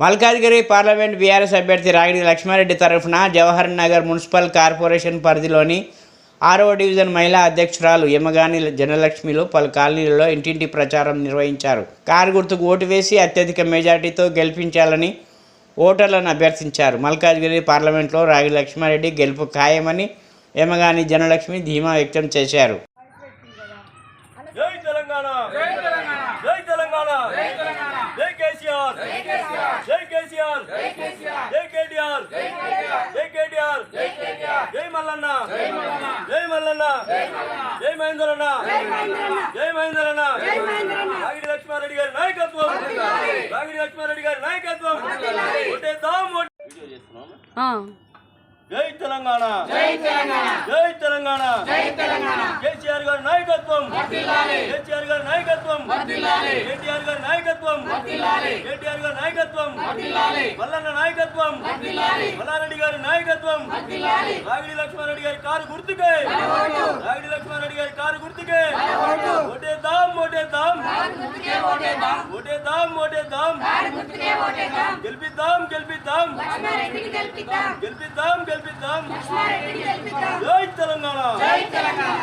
Malkajgiri parliament BRS అభ్యర్థి రాగిడి లక్ష్మారెడ్డి తరఫున Jawahar Nagar municipal corporation పరిధిలోని ఆరో డివిజన్ మహిళా అధ్యక్షురాలు యమగాని జనలక్ష్మిలు పలు కాలనీలలో ఇంటింటి ప్రచారం నిర్వహించారు. కారు గుర్తుకు ఓటు వేసి అత్యధిక మెజార్టీతో గెలిపించాలని ఓటర్లను అభ్యర్థించారు. మల్కాజ్గిరి పార్లమెంట్లో రాగి లక్ష్మారెడ్డి గెలుపు ఖాయమని యమగాని జనలక్ష్మి ధీమా వ్యక్తం చేశారు. జై తెలంగాణ! జై తెలంగాణ! జై తెలంగాణ! జై కేసీఆర్ జై కేసీఆర్ జై కేసీఆర్ జై కేటీఆర్ జై కేటీఆర్ జై కేటీఆర్ జై కేటీఆర్ జై మల్లన్న. జై మల్లన్న. జై మల్లన్న. జై మల్లన్న. జై మహేంద్రన్న. జై మహేంద్రన్న. రాగిడి లక్ష్మారెడ్డి గారి నాయకత్వం. రాగిడి లక్ష్మారెడ్డి గారి నాయకత్వం. ఓటేద్దాం ఓటే వీడియో చేస్తున్నాము ఆ, జై తెలంగాణ. జై తెలంగాణ. జై తెలంగాణ. జై తెలంగాణ. కేసీఆర్ గారి నాయకత్వం. కేసీఆర్ గారి నాయకత్వం. కేటీఆర్ గారి నాయకత్వం. కేటీఆర్ గారి నాయకత్వం. మల్లన్న నాయకత్వం మల్లారెడ్డి గారి నాయకత్వం రాగిడి లక్ష్మారెడ్డి గారి కారు గుర్తుకే. రాగిడి లక్ష్మారెడ్డి గారి కారు గుర్తుకే. ఓటేద్దాం ఓటేద్దాం ఓటేద్దాం ఓటేద్దాం గెలిపిద్దాం గెలిపిద్దాం. గెలిపిద్దాం గెలిపిద్దాం. జై తెలంగాణ. జై తెలంగాణ.